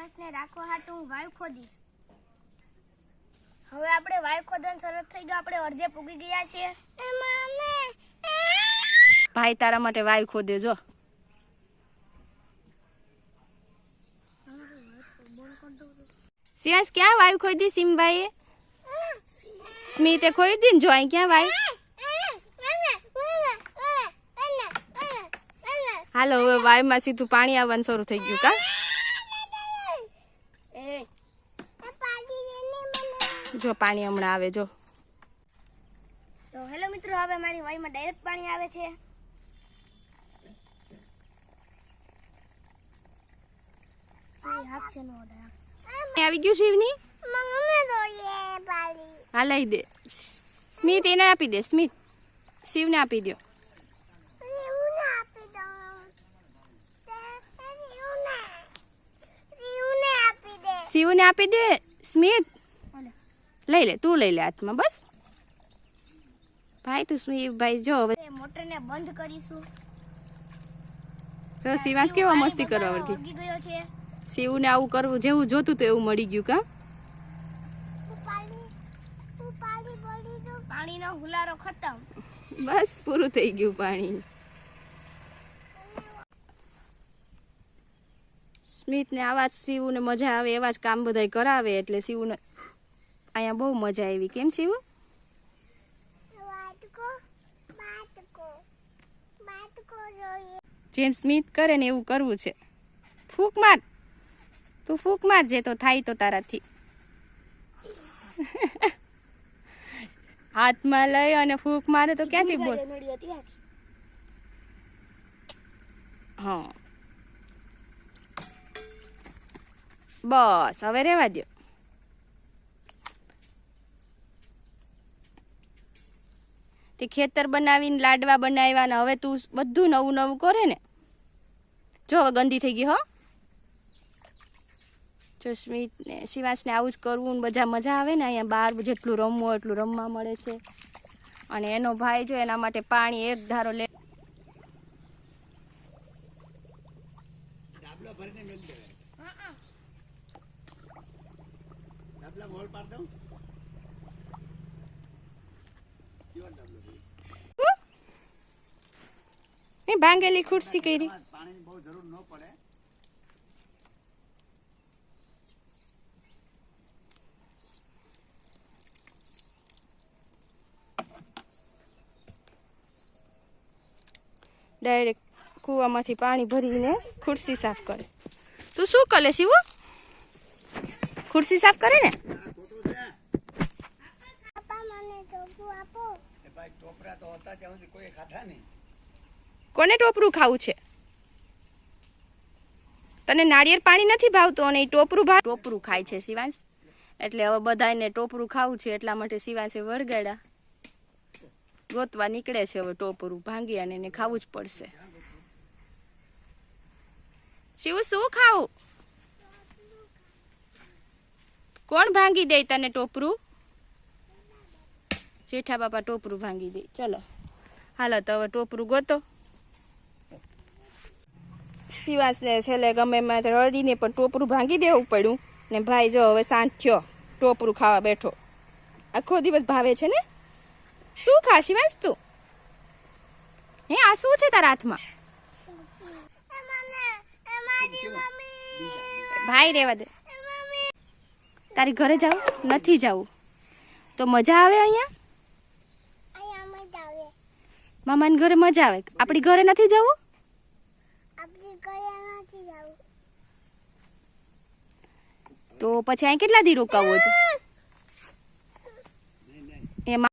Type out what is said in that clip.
શિવાંશને રાખવા હાટુ હું વાયુ ખોદીશ. હવે આપણે વાયુ ખોદવાનું શરત થઈ ગયો. આપણે અર્ધે પૂગી ગયા છીએ. ભાઈ તારા માટે વાયુ ખોદે જો. શિવાંશ ક્યાં વાયુ ખોદી સિમભાઈએ? સ્મિતે ખોદી ને જો અહીં ક્યાં વાયુ હાલો હવે વાયુમાં સીધું પાણી આવવાનું શરૂ થઈ ગયું કા એ જો પાણી હમણાં આવે જો. તો હેલો મિત્રો હવે મારી વાયુમાં ડાયરેક્ટ પાણી આવે છે. આવી ગયું શિવની હા લઈ દે. સ્મિત એને આપી દે સ્મિત. શિવને આપી દો. શિવને આપી દે સ્મિત. લઈ લે તું લઈ લે હાથમાં બસ. ભાઈ તું સ્મિત ભાઈ જો હવે. મોટરને બંધ કરીશું. જો શિવાંશ કેવો મસ્તી કરવા વળગી ગયો છે. શિવને આવું કરવું જેવું જોતું તો એવું મળી ગયું કા? પાણીનો હુલારો ખતમ. બસ પૂરું થઈ ગયું પાણી. સ્મિતને આવા જ શિવને મજા આવે એવા જ કામ બધાય કરાવે એટલે શિવને અહીંયા બહુ મજા આવી. કેમ શિવ જેમ સ્મિત કરે ને એવું કરવું છે. ફૂક માર. તું ફૂક મારજે તો થાય તો તારાથી. હાથમાં લઈ અને ફૂક મારે તો ક્યાંથી બોલ. હા. બસ હવે રેવા દો તે ખેતર બનાવીને લાડવા બનાવ્યા ને હવે તું બધું નવું નવું કરે ને. જો હવે ગંદી થઈ ગઈ હો. જો સ્મિત ને શિવાંશને આવું જ કરવું ને બધા મજા આવે ને અહીંયા બહાર જેટલું રમવું એટલું રમવા મળે છે. અને એનો ભાઈ જો એના માટે પાણી એક ધારો લે. એ ભાંગેલી ખુરશી કરી. ડાયરેક્ટ કૂવામાંથી પાણી ભરીને ખુરશી સાફ કરે. તું શું કરે શિવ? ખુરશી સાફ કરે ને? કોને ટોપરું ખાવું છે? તને નાળિયેર પાણી નથી ભાવતું અને એ ટોપરું ભાવ ટોપરું ખાય છે શિવાંશ. એટલે હવે બધાને ટોપરું ખાવું છે, એટલા માટે શિવાંશે વળગાડ્યા ગોતવા નીકળે છે હવે ટોપરું, ભાંગી અને એને ખાવું જ પડશે. શિવ, શું ખાવું? કોણ ભાંગી દે તને ટોપરું? જેઠા બાપા ટોપરું ભાંગી દે. ચલો. હાલો, તો હવે ટોપરું ગોતો. શિવાસને છેલ્લે ગમે એમાં રડીને પણ ટોપરું ભાંગી દેવું પડ્યું. ને ભાઈ જો હવે શાંત થયો. ટોપરું ખાવા બેઠો. આખો દિવસ ભાવે છે ને? શું ખા શિવાસ તું? હે, આ શું છે તારા હાથમાં? ભાઈ રેવા દે. તારી ઘરે જાવ નથી જવું. તો મજા આવે અહીંયા? મામાને ઘરે મજા આવે. આપણી ઘરે નથી જવું? તો પછી અહીં કેટલા દી રોકાવો છે? એમાં